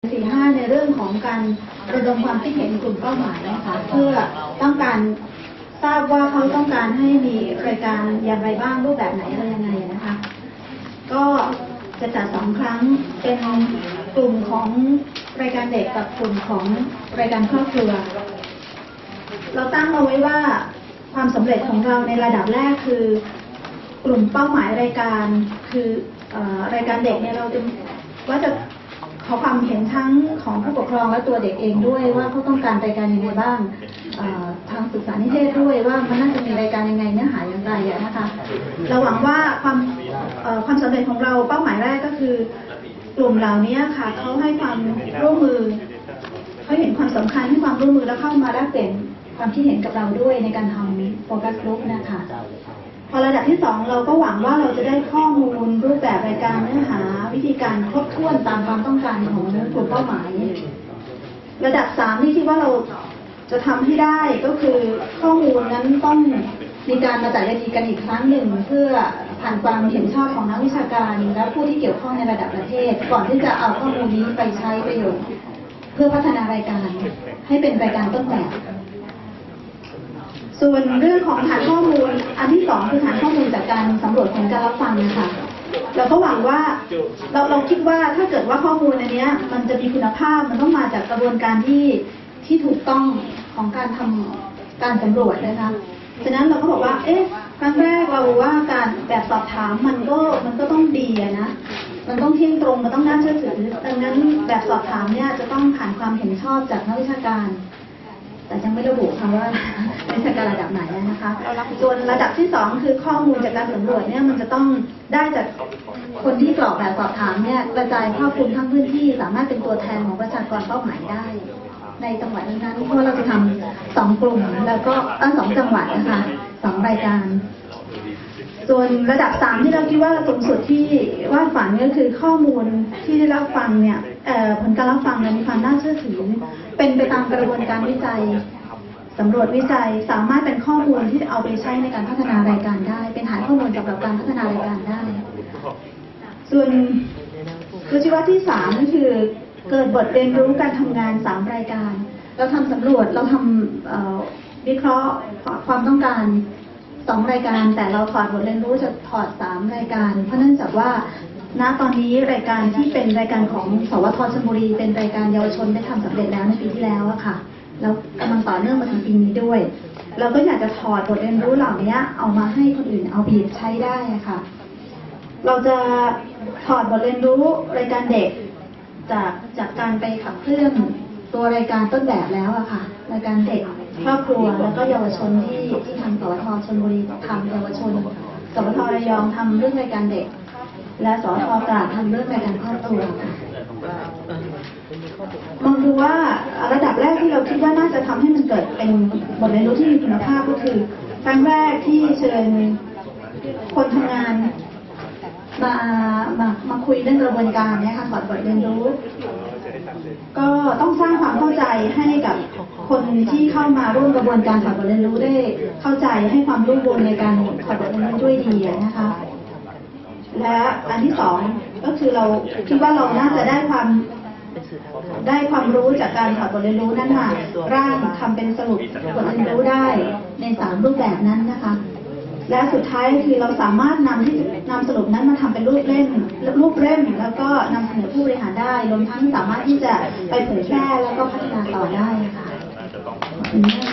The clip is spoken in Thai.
สี่ห้าในเรื่องของการระดมความคิดเห็นกลุ่มเป้าหมายนะคะเพื่อต้องการทราบว่าเขาต้องการให้มีรายการอย่างไรบ้างรูปแบบไหนอะไรยังไงนะคะ ก็จะจัดสองครั้งเป็นกลุ่มของรายการเด็กกับกลุ่มของรายการครอบครัว เราตั้งเอาไว้ว่าความสำเร็จของเราในระดับแรกคือกลุ่มเป้าหมายรายการคือเออรายการเด็กเนี่ยเราจะว่าจะ ขอความเห็นทั้งของผู้ปกครองและตัวเด็กเองด้วยว่าเขาต้องการรายการยังไงบ้างเอ่อทางศึกษานิเทศด้วยว่ามันน่าจะมีรายการยังไงเนื้อหาอย่างไรอะนะคะเราหวังว่าความเอ่อความสำเร็จของเราเป้าหมายแรกก็คือกลุ่มเหล่านี้ค่ะเขาให้ความร่วมมือเขาเห็นความสำคัญให้ความร่วมมือแล้วเข้ามาแลกเปลี่ยนความคิดเห็นกับเราด้วยในการทำโฟกัสกลุ่มนะคะ พอระดับที่สองเราก็หวังว่าเราจะได้ข้อมูลรูปแบบรายการเนื้อหา วิธีการครบถ้วนตามความต้องการของกลุ่มเป้าหมาย ระดับสามที่คิดว่าเราจะทำให้ได้ก็คือข้อมูลนั้นต้องมีการมาจัดเวทีกันอีกครั้งหนึ่งเพื่อผ่านความเห็นชอบของนักวิชาการและผู้ที่เกี่ยวข้องในระดับประเทศ ก่อนที่จะเอาข้อมูลนี้ไปใช้ประโยชน์ เพื่อพัฒนารายการให้เป็นรายการต้นแบบ ส่วนเรื่องของฐานข้อมูล อันที่สองคือฐานข้อมูลจากการสำรวจผลการรับฟังนะคะเราก็หวังว่าเราเราคิดว่าถ้าเกิดว่าข้อมูลอันนี้มันจะมีคุณภาพมันต้องมาจากกระบวนการที่ที่ถูกต้องของการทำการสำรวจนะคะฉะนั้นเราก็บอกว่า เอ๊ะครั้งแรกเราว่าการแบบสอบถามมันก็มันก็ต้องดีนะ มันต้องเที่ยงตรงมันต้องน่าเชื่อถือดังนั้นแบบสอบถามเนี่ยจะต้องผ่านความเห็นชอบจากนักวิชาการ ยังไม่ระบุค่ะว่าเป็นการระดับไหนนะคะส่วนระดับที่สองคือข้อมูลจากการสำรวจเนี่ยมันจะต้องได้จากคนที่กรอกแบบสอบถามเนี่ยกระจายครอบคลุมทั้งพื้นที่ สามารถเป็นตัวแทนของประชากรเป้าหมายได้ ในจังหวัดนั้นๆเพราะเราจะทำสองกลุ่มแล้วก็เอ่อสองจังหวัดนะคะสองรายการ ส่วนระดับสามที่เราคิดว่าสูงสุดที่วาดฝันก็คือข้อมูลที่ได้รับฟังเนี่ยผลการรับฟังเนี่ยมีความน่าเชื่อถือ เป็นไปตามกระบวนการวิจัยสำรวจวิจัยสามารถเป็นข้อมูลที่เอาไปใช้ในการพัฒนารายการได้ เป็นฐานข้อมูลสำหรับการพัฒนารายการได้ ส่วนคือชีวะที่สามก็คือเกิดบทเรียนรู้การทำงานสามรายการ เราทำสำรวจเราทำวิเคราะห์ความต้องการ สองรายการแต่เราถอดบทเรียนรู้จากถอดสามรายการ เพราะเนื่องจากว่าณตอนนี้รายการที่เป็นรายการของสวทชลบุรี เป็นรายการเยาวชนได้ทำสำเร็จแล้วในปีที่แล้วอะค่ะแล้วกำลังต่อเนื่องมาถึงปีนี้ด้วย เราก็อยากจะถอดบทเรียนรู้เหล่านี้เอามาให้คนอื่นเอาไปใช้ได้ะค่ะ เราจะถอดบทเรียนรู้รายการเด็กจากจากการไปขับเคลื่อนตัวรายการต้นแบบแล้วอะค่ะ รายการเด็ก ครอบครัวแล้วก็เยาวชนที่ที่ทางสวทชลบุรีทำเยาวชนสวทระยองทำเรื่องรายการเด็ก และสวทตราดทำเรื่องรายการครอบครัวค่ะมองดูว่าระดับแรกที่เราคิดว่าน่าจะทำให้มันเกิดเป็นบทเรียนรู้ที่มีคุณภาพก็คือครั้งแรกที่เชิญคนทำงานมามามาคุยเรื่องกระบวนการเนี่ยค่ะถอดบทเรียนรู้ ก็ต้องสร้างความเข้าใจให้กับ คนที่เข้ามาร่วมกระบวนการถอดบเรียนรู้ได้เข้าใจให้ความร่วมมือในการถอดบเรียนรู้ด้วยดีนะคะ และอันที่สองก็คือเราคิดว่าเราน่าจะได้ความได้ความรู้จากการถอดบทเรียนรู้นั้นมาร่างทำเป็นสรุปบทเรียนรู้ได้ในสามรูปแบบนั้นนะคะ และสุดท้ายคือเราสามารถนำที่นำสรุปนั้นมาทำเป็นรูปเล่มรูปเล่มแล้วก็นำเสนอผู้บริหารได้รวมทั้งสามารถที่จะไปเผยแพร่แล้วก็พัฒนาต่อได้ค่ะ 你慢